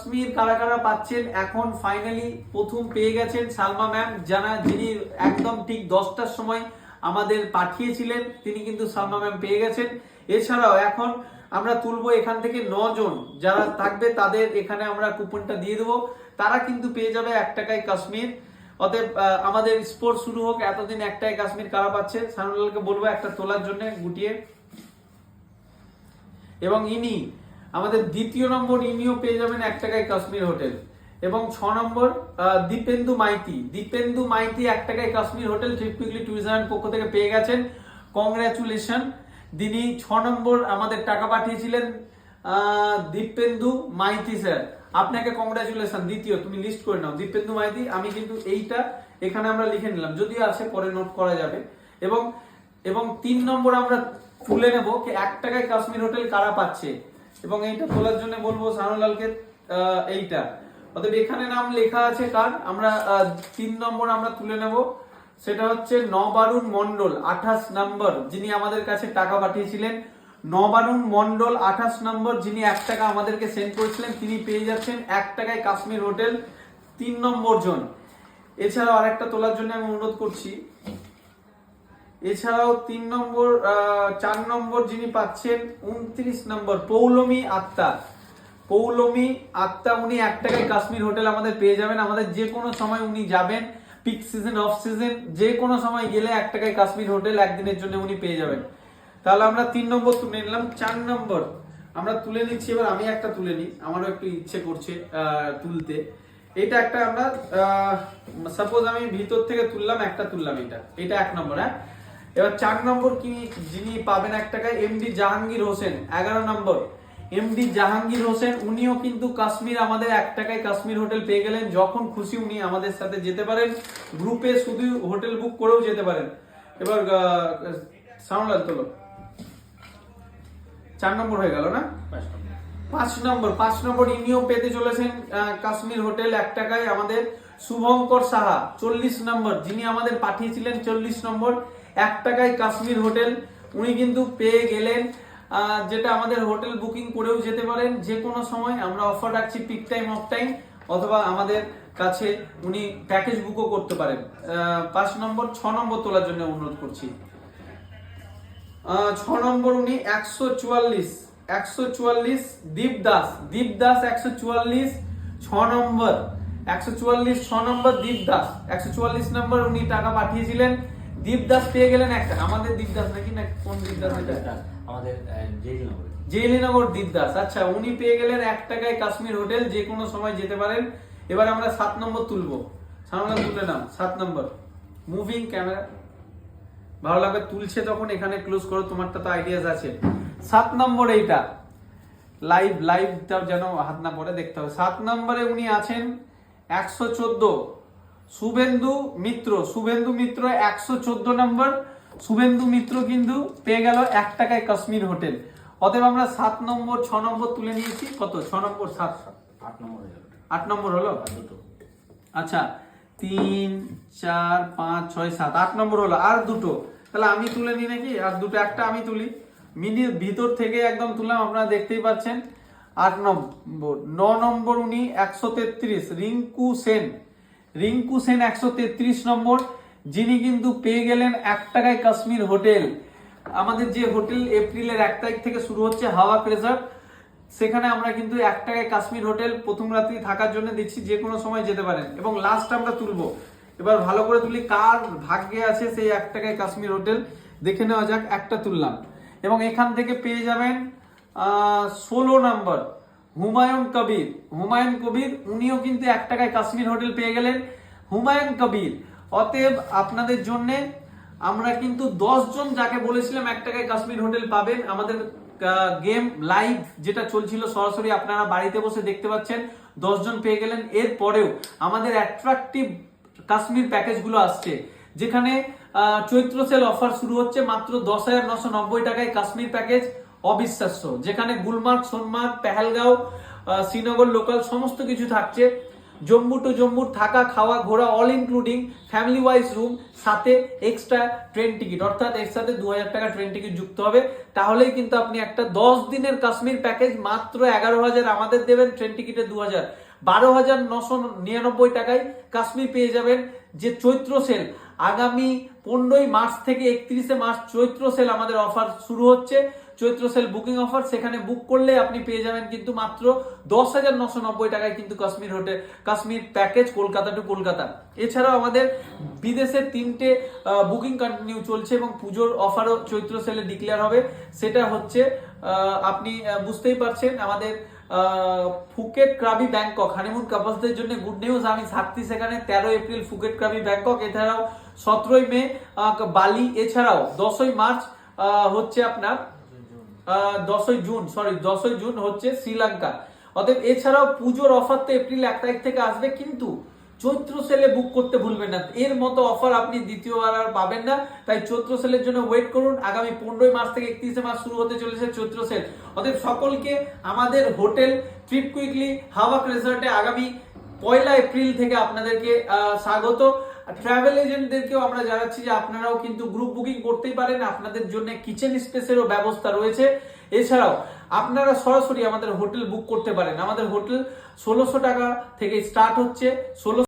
কাশ্মীর কারা কারা পাচ্ছেন? এখন ফাইনালি প্রথম পেয়ে গেছেন সালমা ম্যাম যিনি একদম ঠিক দশটার সময় আমাদের পাঠিয়েছিলেন, তিনি কিন্তু সালমা ম্যাম পেয়ে গেছেন। এছাড়াও এখন আমরা তুলবো এখান থেকে যারা থাকবে, তাদের এখানে আমরা কুপনটা দিয়ে দেবো। তারা কিন্তু পেয়ে যাবে এক টাকায় কাশ্মীর। অতএব আমাদের স্পোর্ট শুরু হোক, এতদিন একটাই কাশ্মীর কারা পাচ্ছে? সানুলালকে বলব একটা তোলার জন্য গুটিয়ে। এবং ইনি আমাদের দ্বিতীয় নম্বর ইনিও পেয়ে যাবেন এক টাকায় কাশ্মীর হোটেল। এবং ছ নম্বর দীপেন্দু মাইতি। দীপেন্দু মাইতি এক টাকায় কাশ্মীর হোটেল ট্রিপ কুইকলি ট্যুরিজমের পক্ষ থেকে পেয়ে গেছেন। কংগ্রাচুলেশন। তিনি ছ নম্বর আমাদের টাকা পাঠিয়েছিলেন দীপেন্দু মাইতি স্যার। আপনাকে কংগ্রাচুলেশন, দ্বিতীয়, তুমি লিস্ট করে নাও। দীপেন্দু মাইতি, আমি কিন্তু এইটা এখানে আমরা লিখে নিলাম। যদিও আছে, পরে নোট করা যাবে। এবং এবং তিন নম্বর আমরা তুলে নেব এক টাকায় কাশ্মীর হোটেল কারা পাচ্ছে। এবং এইটা তোলার জন্য বলব সানুলালকে এইটা। অতএব এখানে নাম লেখা আছে কার? আমরা তিন নম্বর আমরা তুলে নেব। সেটা হচ্ছে নবারুণ মন্ডল আঠাশ নম্বর, যিনি আমাদের কাছে টাকা পাঠিয়েছিলেন। নবারুণ মন্ডল আঠাশ নম্বর, যিনি এক টাকা আমাদেরকে সেন্ড করেছিলেন, তিনি পেয়ে যাচ্ছেন এক টাকায় কাশ্মীর হোটেল, তিন নম্বর জন। এছাড়াও আরেকটা তোলার জন্য আমি অনুরোধ করছি এছাড়াও তিন নম্বর চার নম্বর যিনি পাচ্ছেন, উনত্রিশ নম্বর পৌলমী আত্মা। পৌলমী আত্মা, উনি এক টাকায় কাশ্মীর হোটেল আমাদের পেয়ে যাবেন। আমাদের যে কোনো সময় উনি যাবেন পিক সিজন অফ সিজন যে কোনো সময় গেলে এক টাকায় কাশ্মীর হোটেল একদিনের জন্য উনি পেয়ে যাবেন। তাহলে আমরা তিন নম্বর তুলে নিলাম। চার নম্বর, আমরা তুলে নিচ্ছি। এবার আমি একটা তুলে নিই। আমারও একটু ইচ্ছে করছে তুলতে। এটা একটা আমরা সাপোজ আমি ভিতর থেকে তুললাম, একটা তুললাম এটা। এটা এক নম্বর হ্যাঁ? এবার চার নম্বর কি যিনি পাবেন এক টাকায়? এমডি জাহাঙ্গীর হোসেন এগারো নম্বর। এমডি জাহাঙ্গীর হোসেন উনিও কিন্তু কাশ্মীর আমাদের এক টাকায় কাশ্মীর হোটেল পেয়ে গেলেন। যখন খুশি উনি আমাদের সাথে যেতে পারেন। গ্রুপে শুধু হোটেল বুক করেও যেতে পারেন। এবার সাউন্ড তোলো। চার নম্বর হয়ে গেল না? পাঁচ নম্বর। পাঁচ নম্বর ইনিও পেতে চলেছেন কাশ্মীর হোটেল এক টাকায় আমাদের। শুভঙ্কর সাহা, চল্লিশ নম্বর। যিনি আমাদের পাঠিয়েছিলেন চল্লিশ নম্বর, এক টাকায় কাশ্মীর হোটেল। উনি কিন্তু পেয়ে গেলেন যেটা আমাদের হোটেল বুকিং করেও যেতে পারেন যে কোনো সময়। আমরা অফার রাখছি পিক টাইম, অফ টাইম, অথবা আমাদের কাছে উনি প্যাকেজ বুকও করতে পারেন। পাঁচ নম্বর, ছ নম্বর তোলার জন্য অনুরোধ করছি। ছ নম্বর উনি একশো চুয়াল্লিশ একশো চুয়াল্লিশ দীপ দাস দীপ দাস একশো চুয়াল্লিশ, ছ নম্বর। একশো চুয়াল্লিশ ছ নম্বর দীপ দাস। একশো চুয়াল্লিশ নম্বর উনি টাকা পাঠিয়েছিলেন। দীপ দাস পেয়ে গেলেন একটা। আমাদের দীপ দাস নাকি না কোন দীপ দাস আমাদের জেলিনগর দীপদাস আচ্ছা উনি পেয়ে গেলেন এক টাকায় কাশ্মীর হোটেল যে কোনো সময় যেতে পারেন। এবার আমরা সাত নম্বর তুলবো। সামনে তুলে নাও সাত নম্বর। মুভিং ক্যামেরা ভালো লাগবে তুলছে তখন এখানে ক্লোজ করো তোমারটা তো আইডিয়াস আছে। সাত নম্বর এইটা। লাইভ লাইভটা যেন হাত না পড়ে দেখতে হবে। সাত নম্বরে উনি আছেন একশো চোদ্দ। শুভেন্দু মিত্র। শুভেন্দু মিত্র একশো চোদ্দ নম্বর। শুভেন্দু মিত্র কিন্তু পেয়ে গেল এক টাকায় কাশ্মীর হোটেল। অতএব আমরা সাত নম্বর ছ নম্বর তুলে নিয়েছি। কত? ছ নম্বর সাত। আট নম্বর আট নম্বর হলো? দুটো। আচ্ছা তিন চার পাঁচ ছয় সাত আট নম্বর হলো। আর দুটো। তাহলে আমি তুলে নিই নাকি? আর দুটো একটা আমি তুলি। মিনি ভিতর থেকে একদম তুললাম আপনারা দেখতেই পাচ্ছেন। আট নম্বর। ন নম্বর উনি একশো তেত্রিশ, রিঙ্কু সেন। রিঙ্কু সেন একশো তেত্রিশ নম্বর। যিনি কিন্তু পেয়ে গেলেন এক টাকায় কাশ্মীর হোটেল। আমাদের যে হোটেল এপ্রিলের এক তারিখ থেকে শুরু হচ্ছে হাওয়া প্রেজার। সেখানে আমরা কিন্তু এক টাকায় কাশ্মীর হোটেল প্রথম রাত্রি থাকার জন্য দিচ্ছি, যে কোনো সময় যেতে পারেন। এবং লাস্ট আমরা তুলবো। এবার ভালো করে তুলি, কার ভাগ্যে আছে সেই এক টাকায় কাশ্মীর হোটেল? দেখে নেওয়া যাক, একটা তুললাম। এবং এখান থেকে পেয়ে যাবেন ষোলো নাম্বার, হুমায়ুন কবির। হুমায়ুন কবির, উনিও কিন্তু এক টাকায় কাশ্মীর হোটেল পেয়ে গেলেন। হুমায়ুন কবির, অতএব আপনাদের জন্যে আমরা কিন্তু জন যাকে বলেছিলাম এক টাকায় কাশ্মীর হোটেল পাবেন, আমাদের গেম লাইভ যেটা চলছিল সরাসরি আপনারা বাড়িতে বসে দেখতে পাচ্ছেন জন পেয়ে গেলেন। এর পরেও আমাদের অ্যাট্রাকটিভ কাশ্মীর প্যাকেজগুলো আসছে, যেখানে চৈত্র সেল অফার শুরু হচ্ছে মাত্র দশ হাজার নশো নব্বই টাকায় কাশ্মীর প্যাকেজ। অবিশ্বাস্য, যেখানে গুলমার্গ, সোনমার্গ, পেহেলগাঁও শ্রীনগর লোকাল সমস্ত কিছু থাকছে। জম্মু টু জম্মুর থাকা, খাওয়া, ঘোরা all including family wise room সাথে এক্সট্রা ট্রেন টিকিট অর্থাৎ এর সাথে দু হাজার টাকা ট্রেন টিকিট যুক্ত হবে। তাহলেই কিন্তু আপনি একটা দশ দিনের কাশ্মীর প্যাকেজ মাত্র এগারো হাজার আমাদের দেবেন ট্রেন টিকিটে দু হাজার। বারো হাজার নশো নিরানব্বই টাকায় কাশ্মীর পেয়ে যাবেন যে চৈত্র সেল। আগামী পনেরোই মার্চ থেকে একত্রিশে মার্চ চৈত্র সেল আমাদের অফার শুরু হচ্ছে। চৈত্র সেল বুকিং অফার, সেখানে বুক করলে আপনি পেয়ে যাবেন কিন্তু মাত্র দশ হাজার নশো নব্বই টাকায় কিন্তু Kashmir hotel, Kashmir package Kolkata to Kolkata. এছাড়াও আমাদের বিদেশের তিনটে বুকিং কন্টিনিউ চলছে এবং পুজোর অফারও চৈত্র সেলে ডিক্লেয়ার হবে। সেটা হচ্ছে আপনি বুঝতেই পারছেন, আমাদের ফুকেট ক্রাবি ব্যাংকক। হানিমুন কাপলসদের জন্য গুড নিউজ আমি থাকছি সেখানে তেরো এপ্রিল ফুকেট ক্রাবি ব্যাংকক, এছাড়াও সতেরোই মে বালি, এছাড়াও দশই মার্চ হচ্ছে আপনার দশই জুন সরি দশই জুন হচ্ছে শ্রীলঙ্কা। অতএব এছাড়াও পুজোর অফার তো এপ্রিল এক তারিখ থেকে আসবে, কিন্তু চৈত্র সেলে বুক করতে ভুলবেন না। এর মতো অফার আপনি দ্বিতীয়বার আর পাবেন না। তাই চৈত্র সেলের জন্য ওয়েট করুন। আগামী পনেরোই মার্চ থেকে একত্রিশে মার্চ শুরু হতে চলেছে চৈত্র সেল। অতএব সকলকে আমাদের হোটেল ট্রিপ কুইকলি হাওয়াক রিসর্টে আগামী পয়লা এপ্রিল থেকে আপনাদেরকে স্বাগত। ট্রাভেল এজেন্টদেরকেও আমরা জানাচ্ছি যে আপনারাও কিন্তু গ্রুপ বুকিং করতেই পারেন। আপনাদের জন্য কিচেন স্পেসেরও ব্যবস্থা রয়েছে। এছাড়াও আপনারা সরাসরি আমাদের হোটেল বুক করতে পারেন। আমাদের হোটেল ষোলোশো টাকা থেকে স্টার্ট হচ্ছে। ষোলো